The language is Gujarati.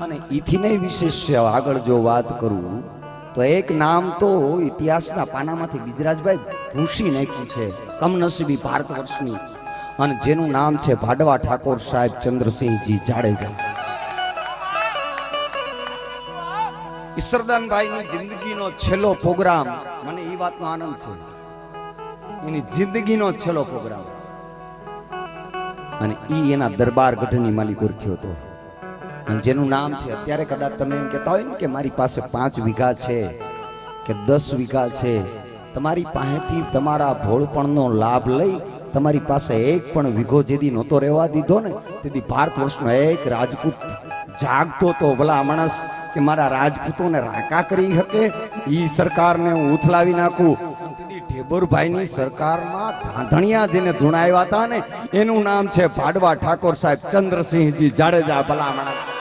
અને ઇથિને વિશેષ આગળ જો વાત કરું, તો એક નામ તો ઇતિહાસના પાનામાંથી બિજરાજભાઈ ભૂસી નાખ્યું છે, કમનસીબી ભારત વર્ષની. અને જેનું નામ છે ભાડવા ઠાકોર સાહેબ ચંદ્રસિંહજી જાડેજા. ઈશ્વરદાનભાઈની જિંદગીનો છેલ્લો પ્રોગ્રામ, મને એ વાતનો આનંદ છે. એની જિંદગીનો છેલ્લો પ્રોગ્રામ. અને ઈ એના દરબાર ગઢની માલિક થયો હતો. જેનું નામ છે, અત્યારે કદાચ તમે એમ કહેતા હોય ને કે મારી પાસે પાંચ વીઘા છે, કે દસ વીઘા છે, તમારી પાસેથી તમારા ભોળપણનો લાભ લઈ તમારી પાસે એક પણ વીઘો જેદી નહોતો રહેવા દીધો ને, તેથી ભારત વર્ષનો એક રાજપૂત જાગતો તો ભલા માણસ કે મારા રાજપૂતોને રાકા કરી શકે એ સરકારને હું ઉથલાવી નાખું. ઢેબરભાઈની સરકારમાં ધાંધણિયા જેને ધૂણાવ્યા હતા ને, એનું નામ છે ભાડવા ઠાકોર સાહેબ ચંદ્રસિંહજી જાડેજા, ભલા માણસ.